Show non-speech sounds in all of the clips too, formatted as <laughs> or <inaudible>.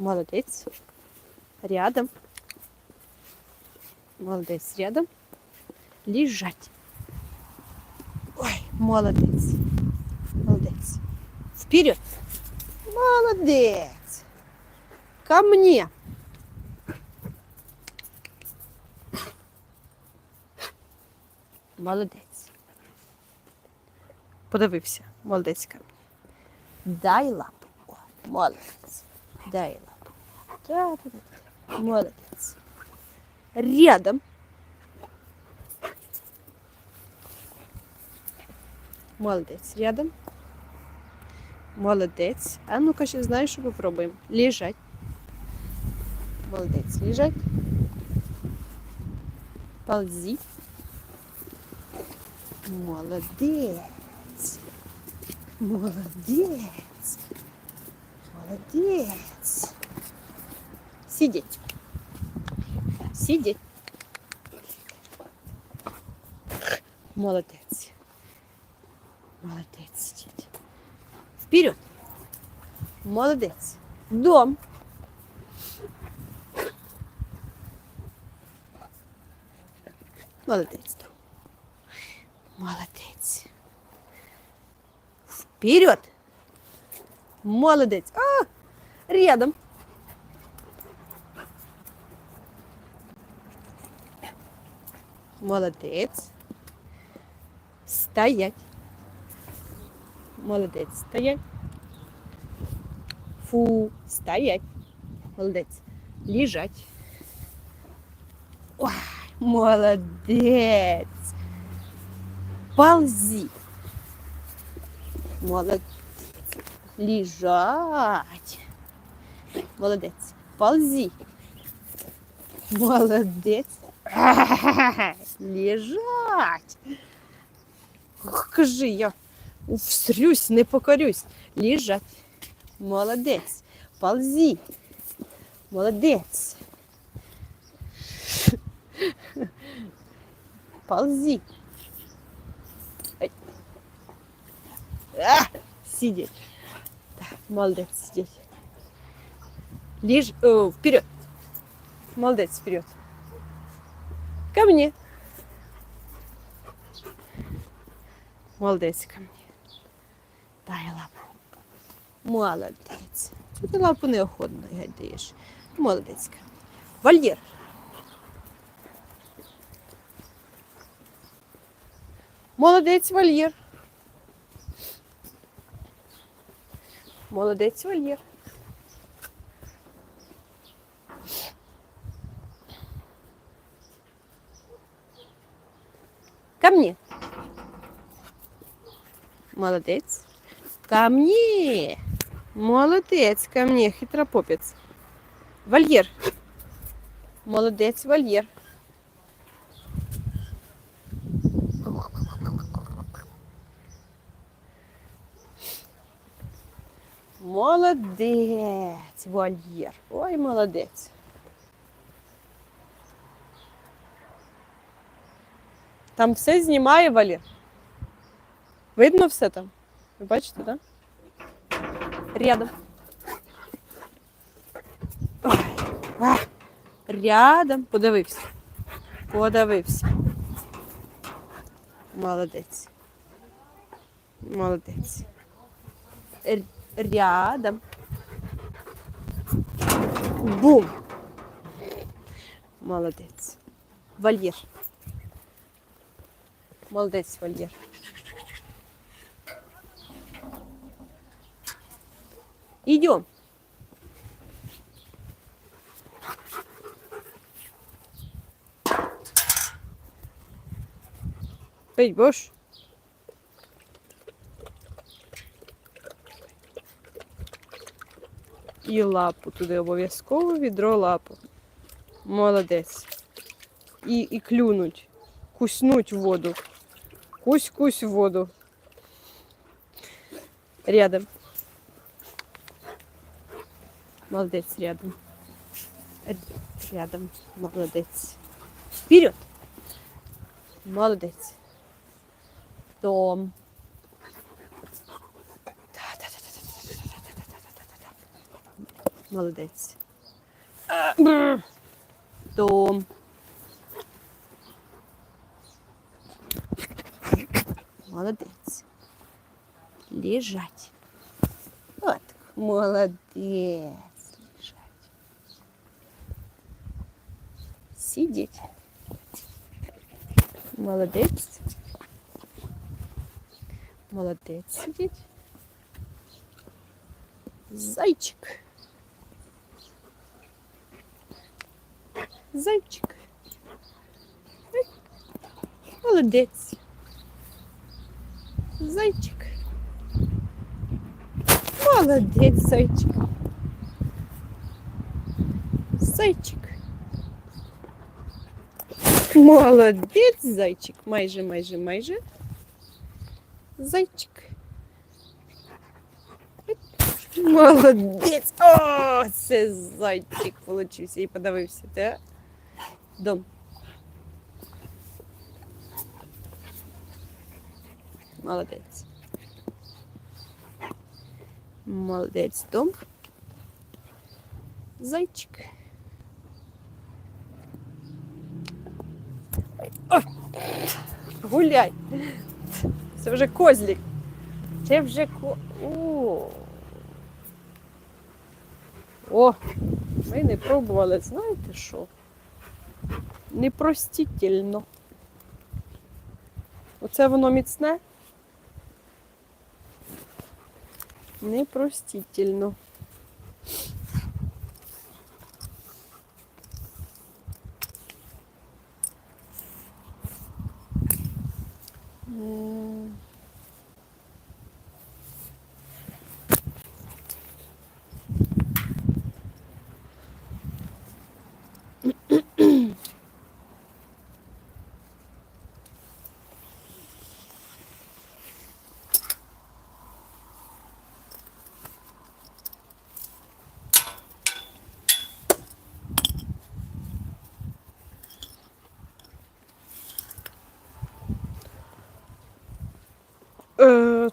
Молодець. Рядом. Молодець. Рядом. Лежать. Ой, молодець. Молодець. Вперед. Молодець. Ко мне. Молодець. Подивився. Молодець ко мне. Дай лапу. О, молодець. Дай лапу. Да-да-да. Молодець. Рядом. Молодець. Рядом. Молодець. А ну-ка, ще знаєш, що попробуємо. Лежать. Молодець. Лежать. Ползи. Молодець. Молодець. Молодець. Сидеть. Сидеть. Молодець. Молодець. Сидеть. Вперед. Молодець. Дом. Молодець. Дом. Молодець. Вперед. Молодець. А, рядом. Молодець. Стоять. Молодець. Стоять. Фу. Стоять. Молодець. Лежать. Ой, молодець. Ползи. Молодець. Лежать. Молодець. Ползи. Молодець. <laughs> Лежать. Кажи, я всрюсь, не покорюсь. Лежать. Молодець. Ползи. Молодець. Ползи. А, сидеть. Так, молодец, сидеть. Лишь э, вперед. Молодец, вперед. Ко мне. Молодець. Дай лапу. Молодець. Ти лапу неохотно даєш? Молодець. Вольєр. Молодець вольєр. Молодець вольєр. Ко мне. Молодець. Ко мне. Молодець, ко мне, хитропопець. Вольєр. Молодець, вольєр. Молодець, вольєр. Ой, молодець. Там все знімає вольєр. Видно все там? Ви бачите? Да? Рядом. Рядом. Подивився. Подивився. Молодець. Молодець. Рядом. Бум. Молодець. Вольєр. Молодець, вольєр. Идем. Пить будешь? І лапу туди обов'язково відро лапу. Молодець. І, і клюнуть, куснуть в воду. Кусь-кусь в воду. Рядом. Молодець рядом. Рядом. Молодець. Вперед. Молодець. Дом. Молодець. Бррр. Том. Молодець. Лежать. От, молодець. Лежать. Сидіть. Молодець. Молодець сидіть. Зайчик. Зайчик. Ой, Молодець. Зайчик. Молодець, зайчик. Зайчик. Молодець, зайчик. Майже, майже, майже. Зайчик. Молодець! О, це зайчик получився і подавився, так? Дом. Молодець. Молодець, дом. Зайчик. Гуляй. Це вже козлик. Це вже ко. О. О, ми не пробували, знаєте що? Непростительно. Оце воно міцне. Непростительно.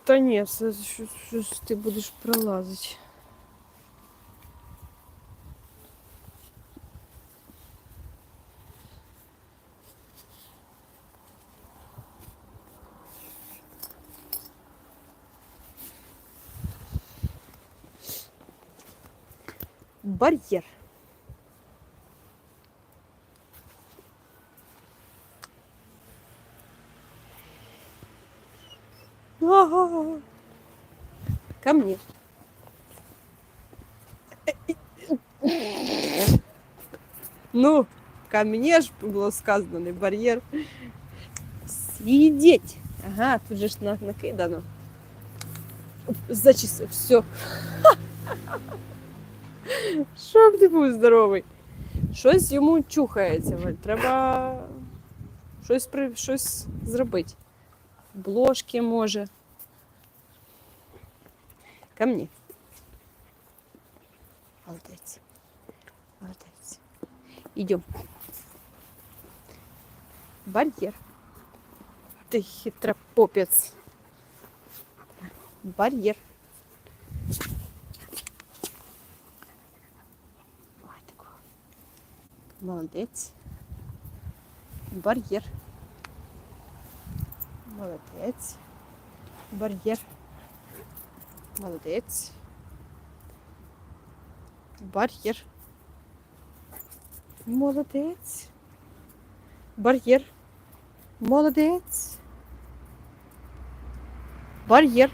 Та ні, це щось, щось ти будеш пролазити. Бар'єр. Ага. Ко мне. Ну, ко мне ж було сказано, не бар'єр. Сидеть. Ага, тут же ж на- накидано. Зачіс, все. Щоб ти був здоровий. Щось йому чухається, Валь. Треба щось, при... щось зробити. Бложки може. Ко мне. Молодець. Молодець. Идем. Барьер. Ты хитропопец. Барьер. Ой, такой. Молодець. Бар'єр. Молодець. Бар'єр. Молодець. Бар'єр. Молодець. Бар'єр. Молодець. Бар'єр.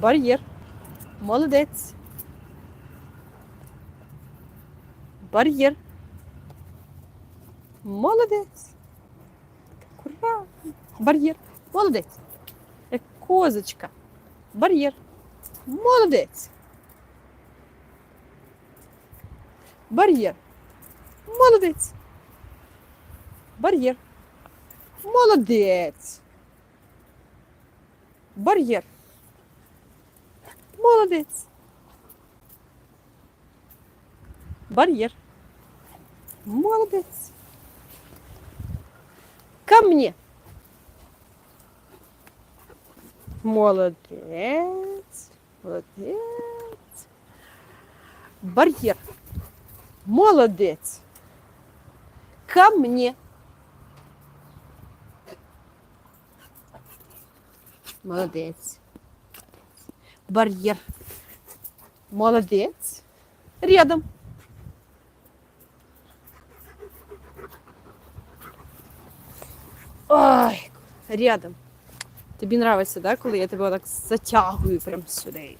Бар'єр. Молодець. Бар'єр. Молодець. Ура! Бар'єр. Молодець. Як козочка. Бар'єр. Молодець. Бар'єр. Молодець. Бар'єр. Молодець. Бар'єр. Молодець. Бар'єр. Молодець. Ко мне. Молодець. Молодець. Бар'єр. Молодець. Ко мне. Молодець. Бар'єр. Молодець. Рядом. Ой, рядом. Тобі нравиться, да, коли я тебе так затягую прям сюди.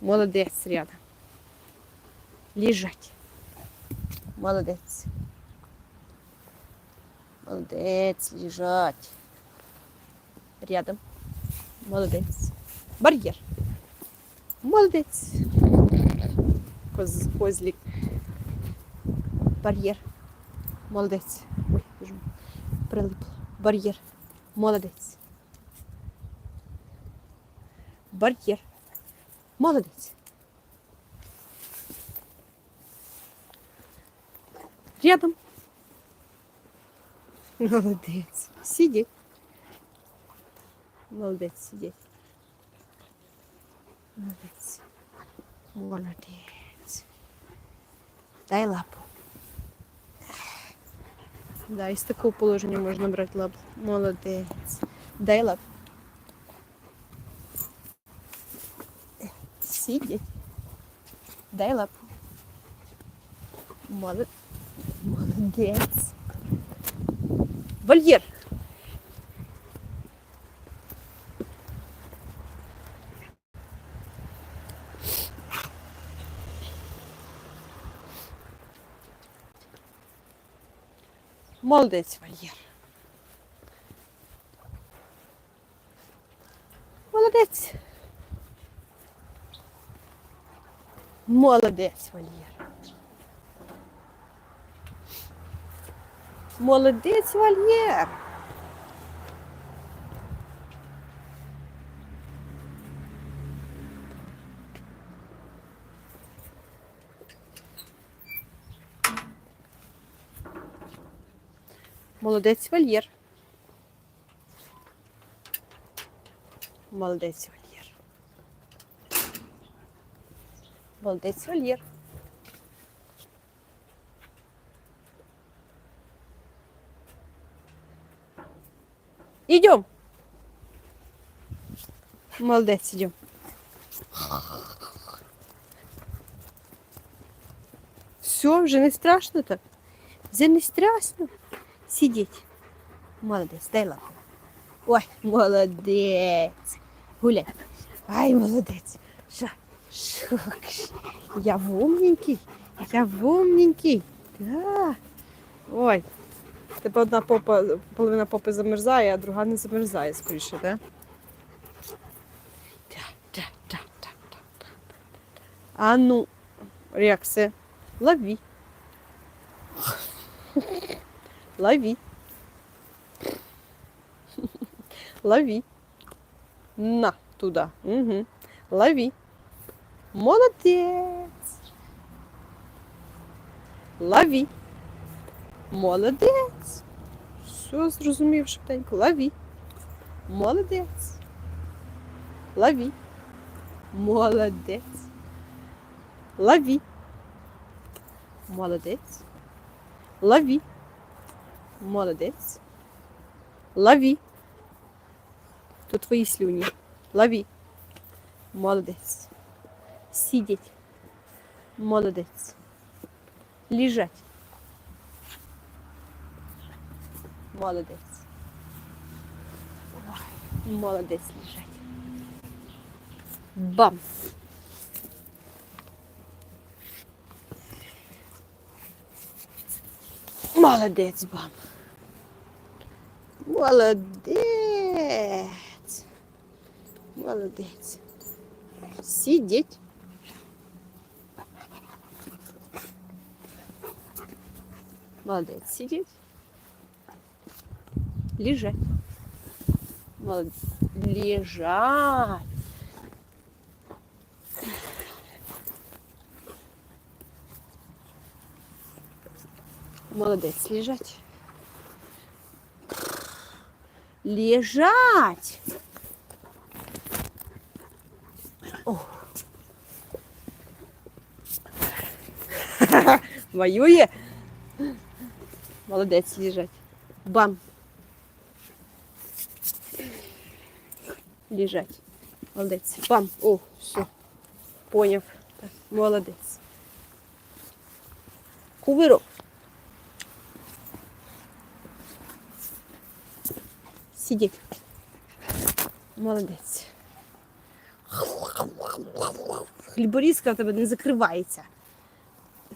Молодець, рядом. Лежать. Молодець. Молодець, лежать. Рядом. Молодець. Бар'єр. Молодець. Коз, козлик. Бар'єр. Молодець. Ой, боже мой. Прилипло. Бар'єр. Молодець. Бар'єр. Молодець. Рядом. Молодець. Сидіть. Молодець, сидіть. Молодець. Молодець. Дай лапу. Да, із такого положення можна брати лапу. Молодець. Дай лапу. Сидіть. Дай лапу. Молод... Молодець. Вольєр. Молодець, вольєр. Молодець. Молодець, вольєр. Молодець, вольєр. Молодець вольєр. Молодець вольєр. Молодець вольєр. Идем. Молодець, идем. Все, вже не страшно так? Вже не страшно? Сидіть. Молодець, дай лапу. Ой, молодець. Гуляй. Ай, молодець. Ша, ша, Я умненький. Я умненький. Да. Ой. Тебе одна попа, половина попи замерзає, а друга не замерзає скоріше, да? А ну, реакція. Лови. Лови. Лови. На, туда. Угу. Лови. Молодець. Лови. Молодець. Все зрозумів швиденько. Лови. Молодець. Лови. Молодець. Лови. Молодець. Лови. Молодець. Лови. Тут твої слюні. Лови. Молодець. Сидіть. Молодець. Лежать. Молодець. Ой, Молодець лежать. Бам. Молодець, бам. Молодець. Молодець. Сидіть. Молодець, сидіть. Лежать. Молодець. Лежать. Молодець, лежать. Лежать. О. <laughs> Воює. Молодець лежать. Бам. Лежать. Молодець. Бам. О, все. Поняв. Так, молодець. Сидіть. Молодець. Хліборізка в тебе не закривається.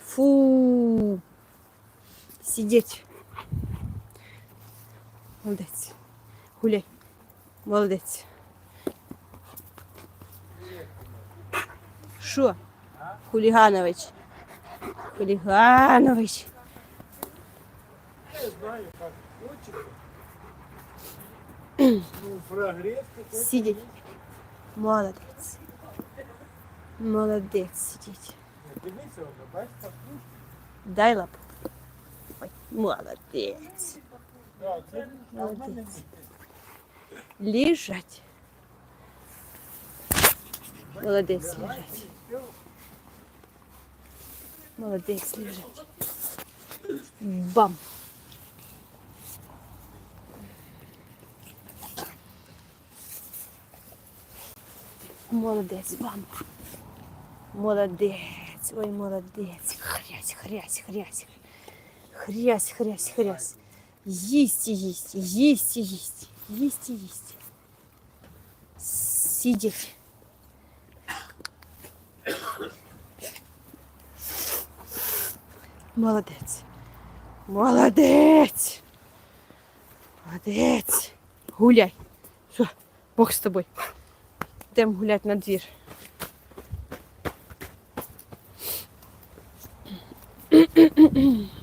Фу. Сидіть. Молодець. Гуляй. Молодець. Що? Хуліганович. Хуліганович. Я знаю, как хочется. Ну, прогрев какой-то. Сидіть. Молодець. Молодець сидіть. Дивіться, воно, бачите, ну, Дай лапу. Ой, молодець. да, це а в мене Молодець. Лежать. Молодець лежать. Молодець лежать. Бам. Молодець, бам. Молодець. Ой, молодець. Хрясь, хрясь, хрясь. Хрясь, хрясь, хрясь. Їсть, і їсть, їсть, і їсть, їсть, і їсть. Сидіть. Молодець. Молодець. Молодець. Гуляй. Все, Бог з тобою. Йдемо гулять на двір. Mm-mm-mm.